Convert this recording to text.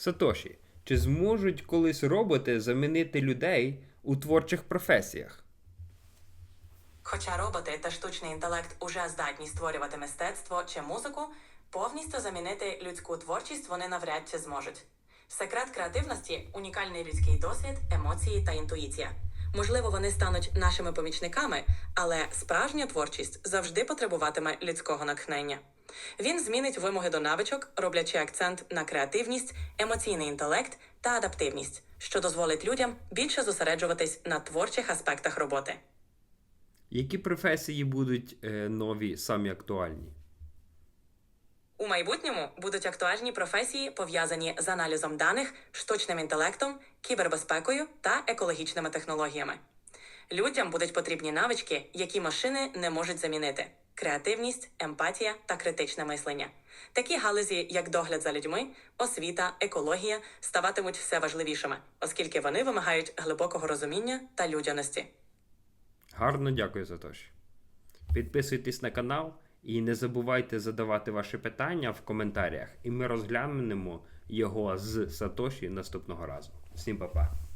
Сатоші, чи зможуть колись роботи замінити людей у творчих професіях? Хоча роботи та штучний інтелект уже здатні створювати мистецтво чи музику, повністю замінити людську творчість вони навряд чи зможуть. Секрет креативності унікальний людський досвід, емоції та інтуїція. Можливо, вони стануть нашими помічниками, але справжня творчість завжди потребуватиме людського натхнення. Він змінить вимоги до навичок, роблячи акцент на креативність, емоційний інтелект та адаптивність, що дозволить людям більше зосереджуватись на творчих аспектах роботи. Які професії будуть е, нові самі актуальні? У майбутньому будуть актуальні професії, пов'язані з аналізом даних, штучним інтелектом, кібербезпекою та екологічними технологіями. Людям будуть потрібні навички, які машини не можуть замінити: креативність, емпатія та критичне мислення. Такі галузі, як догляд за людьми, освіта, екологія, ставатимуть все важливішими, оскільки вони вимагають глибокого розуміння та людяності. Гарно дякую, Сатоші. Підписуйтесь на канал і не забувайте задавати ваші питання в коментарях, і ми розглянемо його з Сатоші наступного разу. Всім па-па!